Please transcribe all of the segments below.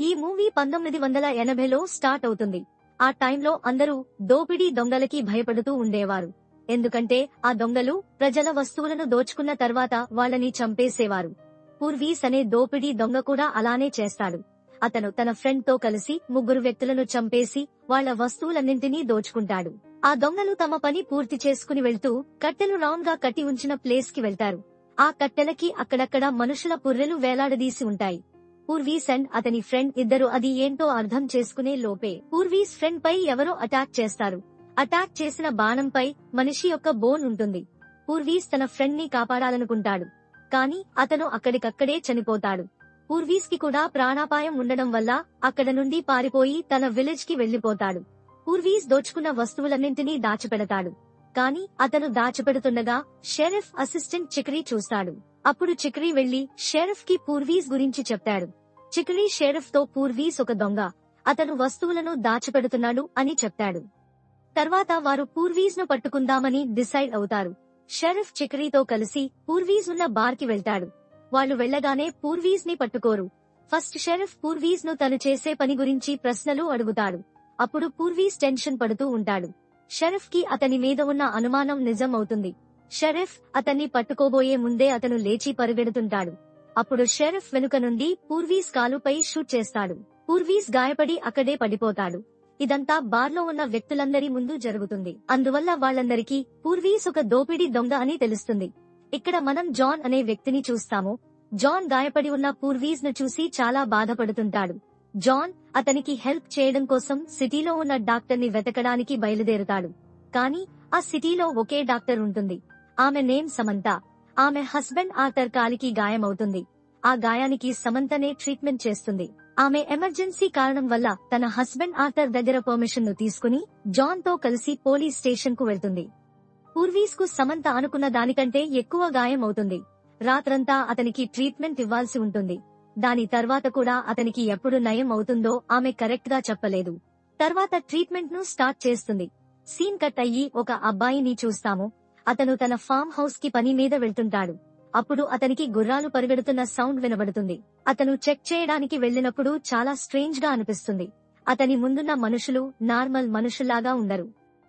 ఈ మూవీ పంతొమ్మిది వందల ఎనభైలో స్టార్ట్ అవుతుంది. ఆ టైంలో అందరూ దోపిడీ దొంగలకి భయపడుతూ ఉండేవారు. ఎందుకంటే ఆ దొంగలు ప్రజల వస్తువులను దోచుకున్న తర్వాత వాళ్ళని చంపేసేవారు. పూర్వీస్ అనే దోపిడీ దొంగ కూడా అలానే చేస్తాడు. అతను తన ఫ్రెండ్తో కలిసి ముగ్గురు వ్యక్తులను చంపేసి వాళ్ళ వస్తువులన్నింటినీ దోచుకుంటాడు. ఆ దొంగలు తమ పని పూర్తి చేసుకుని వెళ్తూ కట్టెలు రౌండ్గా కట్టి ఉంచిన ప్లేస్కి వెళ్తారు. ఆ కట్టెలకి అక్కడక్కడ మనుషుల పుర్రెలు వేలాడదీసి ఉంటాయి. పూర్వీస్ అండ్ అతని ఫ్రెండ్ ఇద్దరు అది ఏంటో అర్థం చేసుకునే లోపే పూర్వీస్ ఫ్రెండ్ పై ఎవరో అటాక్ చేస్తారు. అటాక్ చేసిన బాణంపై మనిషి యొక్క బోన్ ఉంటుంది. పూర్వీస్ తన ఫ్రెండ్ని కాపాడాలనుకుంటాడు. కానీ అతను అక్కడికక్కడే చనిపోతాడు. పూర్వీస్కి కూడా ప్రాణాపాయం ఉండడం వల్ల అక్కడ నుండి పారిపోయి తన విలేజ్కి వెళ్ళిపోతాడు పూర్వీస్ దోచుకున్న వస్తువులన్నింటినీ దాచిపెడతాడు. కానీ అతను దాచిపెడుతుండగా షెరీఫ్ అసిస్టెంట్ చిక్రీ చూస్తాడు. అప్పుడు చిక్రీ వెళ్ళి షెరీఫ్కి పూర్వీస్ గురించి చెప్తాడు. చిక్రీ షెరఫ్తో పూర్వీస్ ఒక దొంగ. అతను వస్తువులను దాచిపెడుతున్నాడు అని చెప్తాడు. తర్వాత వారు పూర్వీస్ను పట్టుకుందామని డిసైడ్ అవుతారు. షెరీఫ్ చిక్రీతో కలిసి పూర్వీస్ ఉన్న బార్కి వెళ్తాడు. వాళ్ళు వెళ్ళగానే పూర్వీస్ని పట్టుకోరు. ఫస్ట్ షెరీఫ్ పూర్వీస్ను తను చేసే పని గురించి ప్రశ్నలు అడుగుతాడు. అప్పుడు పూర్వీస్ టెన్షన్ పడుతూ ఉంటాడు. షెరీఫ్కి అతని మీద ఉన్న అనుమానం నిజం అవుతుంది. షెరీఫ్ అతన్ని పట్టుకోబోయే ముందే అతను లేచి పరిగెడుతుంటాడు. అప్పుడు షెరఫ్ వెనుక నుండి పూర్వీస్ కాలుపై షూట్ చేస్తాడు. పూర్వీస్ గాయపడి అక్కడే పడిపోతాడు. ఇదంతా బార్లో ఉన్న వ్యక్తులందరి ముందు జరుగుతుంది. అందువల్ల వాళ్ళందరికీ పూర్వీస్ ఒక దోపిడీ దొంగ అని తెలుస్తుంది. ఇక్కడ మనం జాన్ అనే వ్యక్తిని చూస్తాము. జాన్ గాయపడి ఉన్న పూర్వీస్ను చూసి చాలా బాధపడుతుంటాడు. జాన్ అతనికి హెల్ప్ చేయడం కోసం సిటీలో ఉన్న డాక్టర్ని వెతకడానికి బయలుదేరుతాడు. కానీ ఆ సిటీలో ఒకే డాక్టర్ ఉంటుంది. ఆమె నేమ్ సమంత. ఆమె హస్బెండ్ ఆర్థర్ కాలికి గాయమవుతుంది. ఆ గాయానికి సమంతనే ట్రీట్మెంట్ చేస్తుంది. ఆమె ఎమర్జెన్సీ కారణం వల్ల తన హస్బెండ్ ఆర్థర్ దగ్గర పర్మిషన్ను తీసుకుని జాన్తో కలిసి పోలీస్ స్టేషన్కు వెళ్తుంది. పూర్వీస్కు సమంత అనుకున్న దానికంటే ఎక్కువ గాయం అవుతుంది రాత్రంతా అతనికి ట్రీట్మెంట్ ఇవ్వాల్సి ఉంటుంది. దాని తర్వాత కూడా అతనికి ఎప్పుడు నయం అవుతుందో ఆమె కరెక్ట్గా చెప్పలేదు. తర్వాత ట్రీట్మెంట్ను స్టార్ట్ చేస్తుంది. సీన్ కట్ అయ్యి ఒక అబ్బాయిని చూస్తాము. అతను తన ఫామ్ హౌస్కి పని మీద వెళ్తుంటాడు. అప్పుడు అతనికి గుర్రాలు పరిగెడుతున్న సౌండ్ వినబడుతుంది. అతను చెక్ చేయడానికి వెళ్ళినప్పుడు చాలా స్ట్రేంజ్గా అనిపిస్తుంది. అతని ముందున్న మనుషులు నార్మల్ మనుషుల్లాగా ఉండరు.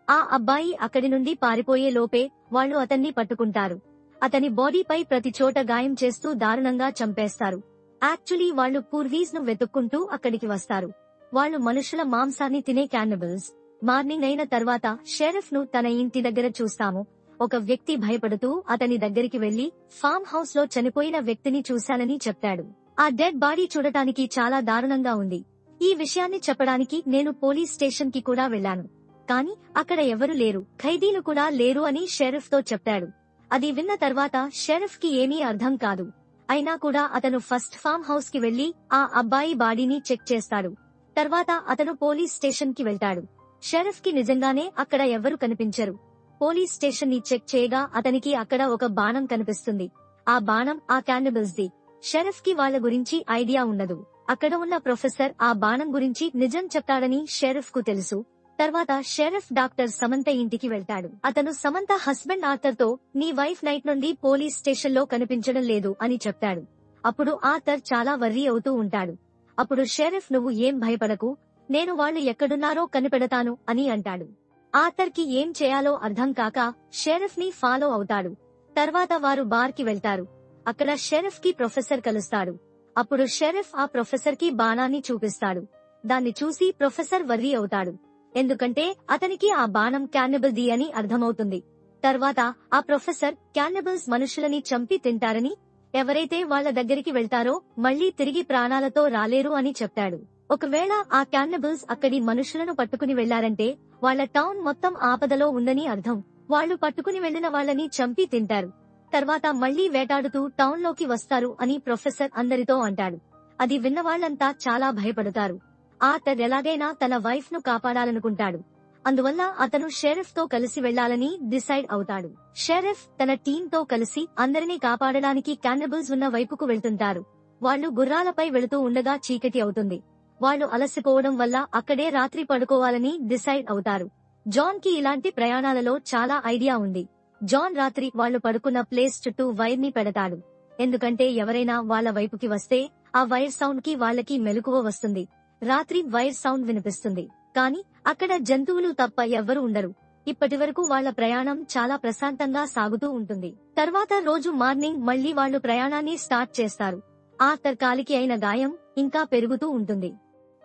ఆ అబ్బాయి అక్కడి నుండి పారిపోయే లోపే వాళ్ళు అతన్ని పట్టుకుంటారు. అతని బాడీపై ప్రతి చోట గాయం చేస్తూ దారుణంగా చంపేస్తారు. యాక్చువల్లీ వాళ్ళు పూర్వీస్ను వెతుక్కుంటూ అక్కడికి వస్తారు. వాళ్ళు మనుషుల మాంసాన్ని తినే క్యానిబల్స్. మార్నింగ్ అయిన తర్వాత షెరఫ్ను తన ఇంటి దగ్గర చూస్తాము. ఒక వ్యక్తి భయపడుతూ అతని దగ్గరికి వెళ్ళి ఫామ్ హౌస్లో చనిపోయిన వ్యక్తిని చూశానని చెప్పాడు ఆ డెడ్ బాడీ చూడటానికి చాలా దారుణంగా ఉంది. ఈ విషయాన్ని చెప్పడానికి నేను పోలీస్ స్టేషన్కి కూడా వెళ్ళాను కాని అక్కడ ఎవరు లేరు. ఖైదీలు కూడా లేరు అని షెరీఫ్తో చెప్పాడు అది విన్న తర్వాత షెరీఫ్కి ఏమీ అర్థం కాదు. అయినా కూడా అతను ఫస్ట్ ఫామ్ హౌస్కి వెళ్ళి ఆ అబ్బాయి బాడీని చెక్ చేస్తాడు. తర్వాత అతను పోలీస్ స్టేషన్కి వెళ్తాడు. షెరీఫ్కి నిజంగానే అక్కడ ఎవరు కనిపించరు. పోలీస్ స్టేషన్ని చెక్ చేయగా అతనికి అక్కడ ఒక బాణం కనిపిస్తుంది. ఆ బాణం ఆ క్యాండిబుల్స్ ది షెరఫ్కి వాళ్ళ గురించి ఐడియా ఉండదు అక్కడ ఉన్న ప్రొఫెసర్ ఆ బాణం గురించి నిజం చెప్తాడని షెరఫ్కు తెలుసు. తర్వాత షెరఫ్ డాక్టర్ సమంత ఇంటికి వెళ్తాడు. అతను సమంత హస్బెండ్ ఆర్థర్తో నీ వైఫ్ నైట్ నుండి పోలీస్ స్టేషన్లో కనిపించడం లేదు అని చెప్తాడు. అప్పుడు ఆర్థర్ చాలా వర్రీ అవుతూ ఉంటాడు. అప్పుడు షెరఫ్ నువ్వు ఏం భయపడకు. నేను వాళ్ళు ఎక్కడున్నారో కనిపెడతాను అని అంటాడు. ఆర్థర్కి ఏం చేయాలో అర్థం కాక షెరఫ్ని ఫాలో అవుతాడు. తర్వాత వారు బార్కి వెళ్తారు. అక్కడ షెరఫ్కి ప్రొఫెసర్ కలుస్తాడు. అప్పుడు షెరఫ్ ఆ ప్రొఫెసర్కి బాణాన్ని చూపిస్తాడు. దాన్ని చూసి ప్రొఫెసర్ వర్రీ అవుతాడు. ఎందుకంటే అతనికి ఆ బాణం క్యానిబుల్ ది అని అర్థమవుతుంది. తర్వాత ఆ ప్రొఫెసర్ క్యానిబుల్స్ మనుషులని చంపి తింటారని ఎవరైతే వాళ్ళ దగ్గరికి వెళ్తారో మళ్ళీ తిరిగి ప్రాణాలతో రాలేరు అని చెప్పాడు ఒకవేళ ఆ క్యానిబుల్స్ అక్కడి మనుషులను పట్టుకుని వెళ్ళారంటే వాళ్ళ టౌన్ మొత్తం ఆపదలో ఉందని అర్థం. వాళ్ళు పట్టుకుని వెళ్ళిన వాళ్ళని చంపి తింటారు. తర్వాత మళ్ళీ వేటాడుతూ టౌన్లోకి వస్తారు అని ప్రొఫెసర్ అందరితో అంటాడు. అది విన్నవాళ్ళంతా చాలా భయపడతారు. ఆర్థర్ ఎలాగైనా తన వైఫ్ను కాపాడాలనుకుంటాడు. అందువల్ల అతను షెరిఫ్తో కలిసి వెళ్ళాలని డిసైడ్ అవుతాడు. షెరిఫ్ తన టీం తో కలిసి అందరినీ కాపాడడానికి క్యానబుల్స్ ఉన్న వైపుకు వెళ్తుంటారు. వాళ్ళు గుర్రాలపై వెళుతూ ఉండగా చీకటి అవుతుంది. వాళ్ళు అలసిపోవడం వల్ల అక్కడే రాత్రి పడుకోవాలని డిసైడ్ అవుతారు. జాన్కి ఇలాంటి ప్రయాణాలలో చాలా ఐడియా ఉంది. జాన్ రాత్రి వాళ్ళు పడుకున్న ప్లేస్ చుట్టూ వైర్ని పెడతాడు. ఎందుకంటే ఎవరైనా వాళ్ళ వైపుకి వస్తే ఆ వైర్ సౌండ్కి వాళ్ళకి మెలకువ వస్తుంది. రాత్రి వైర్ సౌండ్ వినిపిస్తుంది. కానీ అక్కడ జంతువులు తప్ప ఎవ్వరూ ఉండరు. ఇప్పటి వరకు వాళ్ళ ప్రయాణం చాలా ప్రశాంతంగా సాగుతూ ఉంటుంది. తర్వాత రోజు మార్నింగ్ మళ్ళీ వాళ్ళు ప్రయాణాన్ని స్టార్ట్ చేస్తారు. ఆర్థర్ కాలికి అయిన గాయం ఇంకా పెరుగుతూ ఉంటుంది.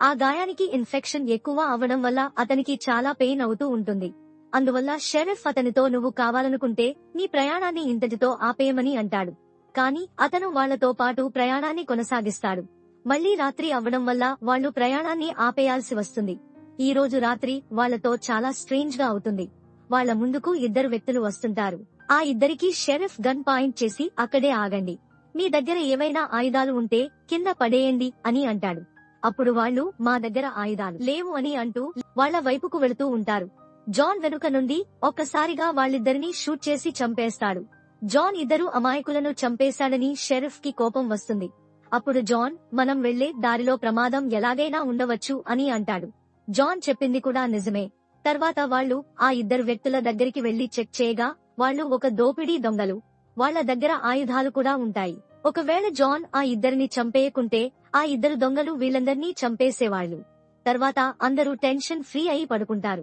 ఆ గాయానికి ఇన్ఫెక్షన్ ఎక్కువ అవడం వల్ల అతనికి చాలా పెయిన్ అవుతూ ఉంటుంది. అందువల్ల షెరీఫ్ అతనితో నువ్వు కావాలనుకుంటే నీ ప్రయాణాన్ని ఇంతటితో ఆపేయమని అంటాడు. కాని అతను వాళ్ళతో పాటు ప్రయాణాన్ని కొనసాగిస్తాడు. మళ్ళీ రాత్రి అవ్వడం వల్ల వాళ్ళు ప్రయాణాన్ని ఆపేయాల్సి వస్తుంది. ఈ రోజు రాత్రి వాళ్ళతో చాలా స్ట్రేంజ్గా అవుతుంది. వాళ్ళ ముందుకు ఇద్దరు వ్యక్తులు వస్తుంటారు. ఆ ఇద్దరికి షెరిఫ్ గన్ పాయింట్ చేసి అక్కడే ఆగండి. మీ దగ్గర ఏవైనా ఆయుధాలు ఉంటే కింద పడేయండి అని అంటాడు. అప్పుడు వాళ్ళు మా దగ్గర ఆయుధాలు లేవు అని అంటూ వాళ్ళ వైపుకు వెళుతూ ఉంటారు. జాన్ వెనుక నుండి ఒక్కసారిగా వాళ్ళిద్దరినీ షూట్ చేసి చంపేస్తాడు. జాన్ ఇద్దరు అమాయకులను చంపేశాడని షెరీఫ్కి కోపం వస్తుంది. అప్పుడు జాన్ మనం వెళ్ళే దారిలో ప్రమాదం ఎలాగైనా ఉండవచ్చు అని అంటాడు. జాన్ చెప్పింది కూడా నిజమే. తర్వాత వాళ్ళు ఆ ఇద్దరు వ్యక్తుల దగ్గరికి వెళ్ళి చెక్ చేయగా వాళ్ళు ఒక దోపిడీ దొంగలు. వాళ్ళ దగ్గర ఆయుధాలు కూడా ఉంటాయి. ఒకవేళ జాన్ ఆ ఇద్దరిని చంపేయకుంటే ఆ ఇద్దరు దొంగలు వీళ్ళందర్నీ చంపేసేవాళ్ళు తర్వాత అందరూ టెన్షన్ ఫ్రీ అయి పడుకుంటారు.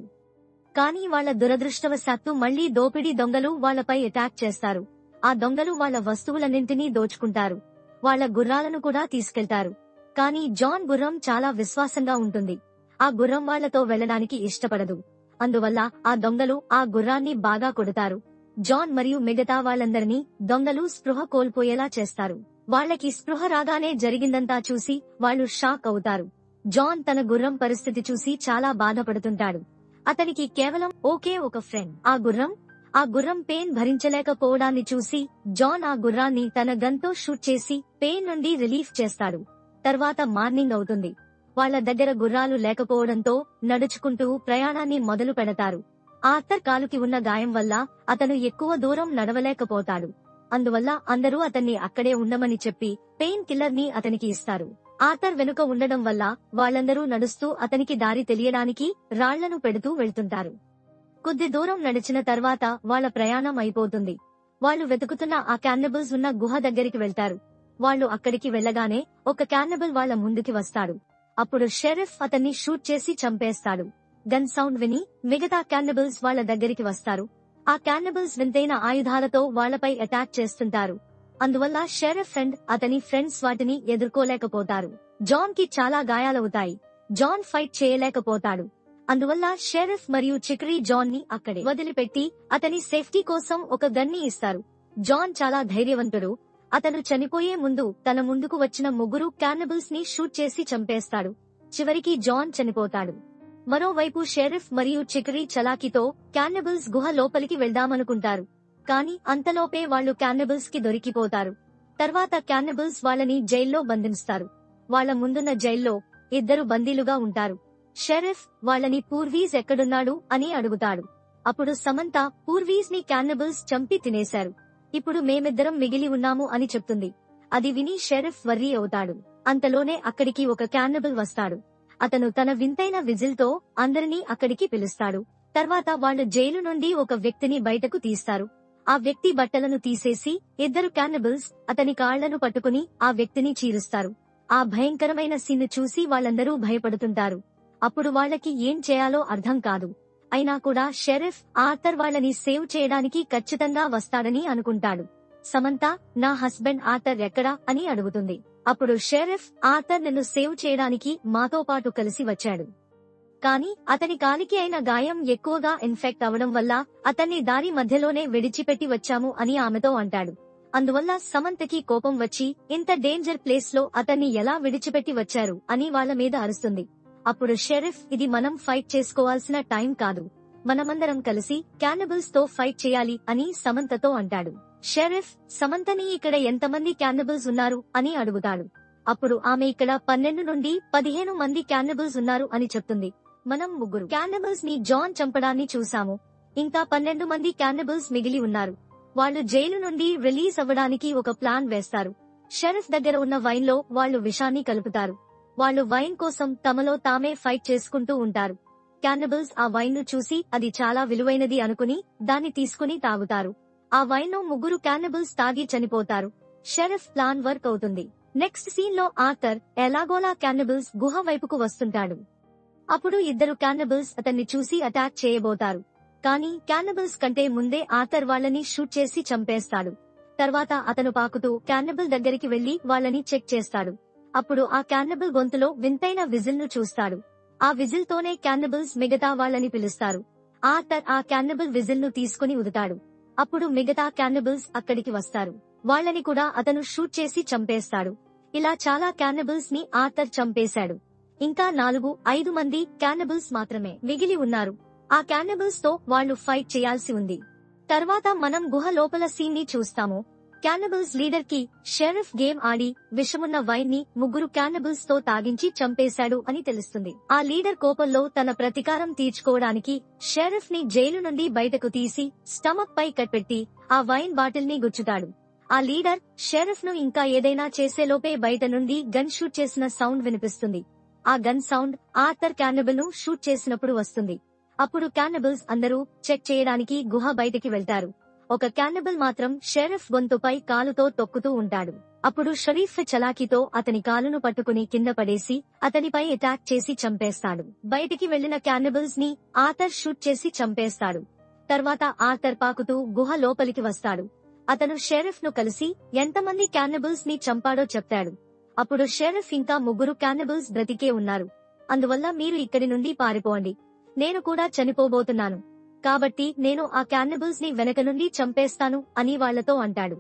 కానీ వాళ్ళ దురదృష్టవశాత్తు మళ్ళీ దోపిడీ దొంగలు వాళ్ళపై అటాక్ చేస్తారు. ఆ దొంగలు వాళ్ళ వస్తువులన్నింటినీ దోచుకుంటారు. వాళ్ళ గుర్రాలను కూడా తీసుకెళ్తారు. కానీ జాన్ గుర్రం చాలా విశ్వాసంగా ఉంటుంది. ఆ గుర్రం వాళ్ళతో వెళ్ళడానికి ఇష్టపడదు. అందువల్ల ఆ దొంగలు ఆ గుర్రాన్ని బాగా కొడతారు. జాన్ మరియు మిగతా వాళ్ళందరినీ దొంగలు స్పృహ కోల్పోయేలా చేస్తారు. వాళ్ళకి స్పృహ రాగానే జరిగిందంతా చూసి వాళ్ళు షాక్ అవుతారు. జాన్ తన గుర్రం పరిస్థితి చూసి చాలా బాధపడుతుంటాడు. అతనికి కేవలం ఓకే ఒక ఫ్రెండ్. ఆ గుర్రం? ఆ గుర్రం పెయిన్ భరించలేకపోవడాన్ని చూసి జాన్ ఆ గుర్రాన్ని తన గన్తో షూట్ చేసి పెయిన్ నుండి రిలీఫ్ చేస్తాడు. తర్వాత మార్నింగ్ అవుతుంది. వాళ్ళ దగ్గర గుర్రాలు లేకపోవడంతో నడుచుకుంటూ ప్రయాణాన్ని మొదలు పెడతారు ఆర్థర్ కాలుకి ఉన్న గాయం వల్ల అతను ఎక్కువ దూరం నడవలేకపోతాడు. అందువల్ల అందరూ అతన్ని అక్కడే ఉండమని చెప్పి పెయిన్ కిల్లర్ని అతనికి ఇస్తారు. ఆర్థర్ వెనుక ఉండడం వల్ల వాళ్ళందరూ నడుస్తూ అతనికి దారి తెలియడానికి రాళ్ళను పెడుతూ వెళ్తుంటారు. కొద్ది దూరం నడిచిన తర్వాత వాళ్ళ ప్రయాణం అయిపోతుంది. వాళ్ళు వెతుకుతున్న ఆ క్యాన్నబుల్స్ ఉన్న గుహ దగ్గరికి వెళ్తారు. వాళ్ళు అక్కడికి వెళ్ళగానే ఒక క్యాన్నబుల్ వాళ్ళ ముందుకి వస్తాడు. అప్పుడు షెరీఫ్ అతన్ని షూట్ చేసి చంపేస్తాడు. గన్ సౌండ్ విని మిగతా క్యాన్నబుల్స్ వాళ్ళ దగ్గరికి వస్తారు. ఆ క్యాన్నబుల్స్ వింతైన ఆయుధాలతో వాళ్ళపై అటాక్ చేస్తుంటారు. అందువల్ల షెరఫ్ అండ్ అతని ఫ్రెండ్స్ వాటిని ఎదుర్కోలేకపోతారు. జాన్కి చాలా గాయాలవుతాయి. John fight చేయలేకపోతాడు. అందువల్ల షెరఫ్ మరియు చిక్రీ జాన్ని అక్కడే వదిలిపెట్టి అతని సేఫ్టీ కోసం ఒక గన్ని ఇస్తారు. జాన్ చాలా ధైర్యవంతుడు. అతను చనిపోయే ముందు తన ముందుకు వచ్చిన ముగ్గురు క్యానబుల్స్ని షూట్ చేసి చంపేస్తాడు. చివరికి జాన్ చనిపోతాడు. మరోవైపు షెరిఫ్ మరియు చికరీ చలాకీతో క్యానబుల్స్ గుహ లోపలికి వెళ్దామనుకుంటారు. కానీ అంతలోపే వాళ్ళు క్యానబుల్స్కి దొరికిపోతారు. తర్వాత క్యానబుల్స్ వాళ్ళని జైల్లో బంధిస్తారు. వాళ్ళ ముందున్న జైల్లో ఇద్దరు బందీలుగా ఉంటారు. షెరిఫ్ వాళ్ళని పూర్వీస్ ఎక్కడున్నాడు అని అడుగుతాడు. అప్పుడు సమంత పూర్వీస్ని క్యానబుల్స్ చంపి తినేశారు. ఇప్పుడు మేమిద్దరం మిగిలి ఉన్నాము అని చెప్తుంది. అది విని షెరీఫ్ వర్రీ అవుతాడు. అంతలోనే అక్కడికి ఒక క్యానబుల్ వస్తాడు. అతను తన వింతైన విజిల్తో అందరినీ అక్కడికి పిలుస్తాడు. తర్వాత వాళ్ళు జైలు నుండి ఒక వ్యక్తిని బయటకు తీస్తారు. ఆ వ్యక్తి బట్టలను తీసేసి ఇద్దరు క్యానబుల్స్ అతని కాళ్ళను పట్టుకుని ఆ వ్యక్తిని చీరుస్తారు. ఆ భయంకరమైన సీన్ చూసి వాళ్ళందరూ భయపడుతుంటారు. అప్పుడు వాళ్ళకి ఏం చేయాలో అర్థం కాదు. అయినా కూడా షెరీఫ్ ఆర్థర్ వాళ్ళని సేవ్ చేయడానికి ఖచ్చితంగా వస్తాడని అనుకుంటాడు. సమంత నా హస్బెండ్ ఆర్థర్ ఎక్కడా అని అడుగుతుంది. అప్పుడు షెరీఫ్ ఆర్థర్ నిన్ను సేవ్ చేయడానికి మాతో పాటు కలిసి వచ్చాడు. కాని అతని కాలికి అయిన గాయం ఎక్కువగా ఇన్ఫెక్ట్ అవడం వల్ల అతన్ని దారి మధ్యలోనే విడిచిపెట్టి వచ్చాము అని ఆమెతో అంటాడు. అందువల్ల సమంతకి కోపం వచ్చి ఇంత డేంజర్ ప్లేస్లో అతన్ని ఎలా విడిచిపెట్టి వచ్చారు అని వాళ్ళ మీద అరుస్తుంది. అప్పుడు షెరీఫ్ ఇది మనం ఫైట్ చేసుకోవాల్సిన టైం కాదు. మనమందరం కలిసి క్యానబుల్స్తో ఫైట్ చేయాలి అని సమంతతో అంటాడు. షెరిఫ్ సమంతని ఇక్కడ ఎంతమంది క్యానబుల్స్ ఉన్నారు అని అడుగుతాడు. అప్పుడు ఆమె ఇక్కడ పన్నెండు నుండి పదిహేను మంది క్యానబుల్స్ ఉన్నారు అని చెప్తుంది. మనం ముగ్గురు క్యానబుల్స్ని జాన్ చంపడాన్ని చూసాము ఇంకా పన్నెండు మంది క్యానబుల్స్ మిగిలి ఉన్నారు. వాళ్ళు జైలు నుండి రిలీజ్ అవ్వడానికి ఒక ప్లాన్ వేస్తారు. షెరీఫ్ దగ్గర ఉన్న వైన్లో వాళ్ళు విషాన్ని కలుపుతారు. వాళ్ళు వైన్ కోసం తమలో తామే ఫైట్ చేసుకుంటూ ఉంటారు. క్యానబుల్స్ ఆ వైన్ను చూసి అది చాలా విలువైనది అనుకుని దాన్ని తీసుకుని తాగుతారు. ఆ వైన్ను ముగ్గురు క్యానబుల్స్ తాగి చనిపోతారు. షెరఫ్ ప్లాన్ వర్క్ అవుతుంది. నెక్స్ట్ సీన్లో ఆర్థర్ ఎలాగోలా క్యానబుల్స్ గుహ వైపుకు వస్తుంటాడు. అప్పుడు ఇద్దరు క్యానబుల్స్ అతన్ని చూసి అటాక్ చేయబోతారు. కానీ క్యానబుల్స్ కంటే ముందే ఆర్థర్ వాళ్ళని షూట్ చేసి చంపేస్తాడు. తర్వాత అతను పాకుతూ క్యానబుల్ దగ్గరికి వెళ్ళి వాళ్ళని చెక్ చేస్తాడు. అప్పుడు ఆ క్యానబుల్ గొంతులో వింతైన విజిల్ను చూస్తాడు. ఆ విజిల్ తోనే క్యానబుల్స్ మిగతా వాళ్ళని పిలుస్తారు. ఆర్థర్ ఆ క్యానబుల్ విజిల్ను తీసుకుని ఉదుతాడు. అప్పుడు మిగతా క్యానబుల్స్ అక్కడికి వస్తారు. వాళ్ళని కూడా అతను షూట్ చేసి చంపేస్తాడు. ఇలా చాలా క్యానబుల్స్ని ఆర్థర్ చంపేశాడు. ఇంకా నాలుగు ఐదు మంది క్యానబుల్స్ మాత్రమే మిగిలి ఉన్నారు. ఆ క్యానబుల్స్తో వాళ్ళు ఫైట్ చేయాల్సి ఉంది. తర్వాత మనం గుహ లోపల సీన్ని చూస్తాము. క్యానబుల్స్ లీడర్కి షెరిఫ్ గేమ్ ఆడి విషమున్న వైన్ని ముగ్గురు క్యానబుల్స్తో తాగించి చంపేశాడు అని తెలుస్తుంది. ఆ లీడర్ కోపంలో తన ప్రతీకారం తీర్చుకోవడానికి షెరిఫ్ని జైలు నుండి బయటకు తీసి స్టమక్ పై కట్పెట్టి ఆ వైన్ బాటిల్ని గుచ్చుతాడు. ఆ లీడర్ షెరిఫ్ను ఇంకా ఏదైనా చేసేలోపే బయట నుండి గన్ షూట్ చేసిన సౌండ్ వినిపిస్తుంది. ఆ గన్ సౌండ్ ఆర్థర్ క్యానబుల్ను షూట్ చేసినప్పుడు వస్తుంది. అప్పుడు క్యానబుల్స్ అందరూ చెక్ చేయడానికి గుహ బయటికి వెళ్తారు. ఒక క్యానబుల్ మాత్రం షెరఫ్ గొంతుపై కాలుతో తొక్కుతూ ఉంటాడు. అప్పుడు షరీఫ్ చలాకీతో అతని కాలును పట్టుకుని కింద పడేసి అతనిపై అటాక్ చేసి చంపేస్తాడు. బయటికి వెళ్ళిన క్యానబుల్స్ని ఆర్థర్ షూట్ చేసి చంపేస్తాడు. తర్వాత ఆర్థర్ పాకుతూ గుహ లోపలికి వస్తాడు. అతను షెరీఫ్ను కలిసి ఎంతమంది క్యానబుల్స్ని చంపాడో చెప్తాడు. అప్పుడు షెరీఫ్ ఇంకా ముగ్గురు క్యానబుల్స్ బ్రతికే ఉన్నారు. అందువల్ల మీరు ఇక్కడి నుండి పారిపోండి. నేను కూడా చనిపోబోతున్నాను. కాబట్టి నేను ఆ క్యానబుల్స్ని వెనక నుండి చంపేస్తాను అని వాళ్ళతో అంటాడు.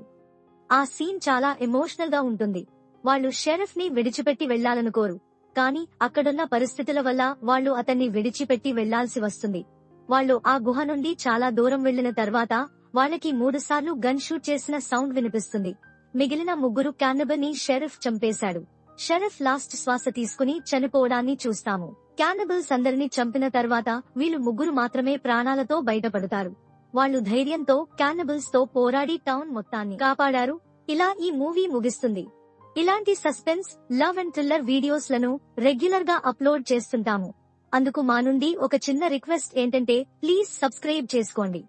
ఆ సీన్ చాలా ఎమోషనల్గా ఉంటుంది. వాళ్ళు షెరఫ్ని విడిచిపెట్టి వెళ్ళాలనుకోరు కానీ అక్కడున్న పరిస్థితుల వల్ల వాళ్ళు అతన్ని విడిచిపెట్టి వెళ్ళాల్సి వస్తుంది. వాళ్ళు ఆ గుహ నుండి చాలా దూరం వెళ్ళిన తర్వాత వాళ్ళకి మూడుసార్లు గన్ షూట్ చేసిన సౌండ్ వినిపిస్తుంది. మిగిలిన ముగ్గురు క్యానబల్ని షెరఫ్ చంపేశాడు. షరఫ్ లాస్ట్ శ్వాస తీసుకుని చనిపోవడాన్ని చూస్తాము. క్యానబుల్స్ అందరిని చంపిన తర్వాత వీళ్ళు ముగ్గురు మాత్రమే ప్రాణాలతో బయటపడతారు. వాళ్ళు ధైర్యంతో క్యానబుల్స్తో పోరాడి టౌన్ మొత్తాన్ని కాపాడారు. ఇలా ఈ మూవీ ముగిస్తుంది. ఇలాంటి సస్పెన్స్ లవ్ అండ్ థ్రిల్లర్ వీడియోస్లను రెగ్యులర్గా అప్లోడ్ చేస్తుంటాము. అందుకు మా నుండి ఒక చిన్న రిక్వెస్ట్ ఏంటంటే ప్లీజ్ సబ్స్క్రైబ్ చేసుకోండి.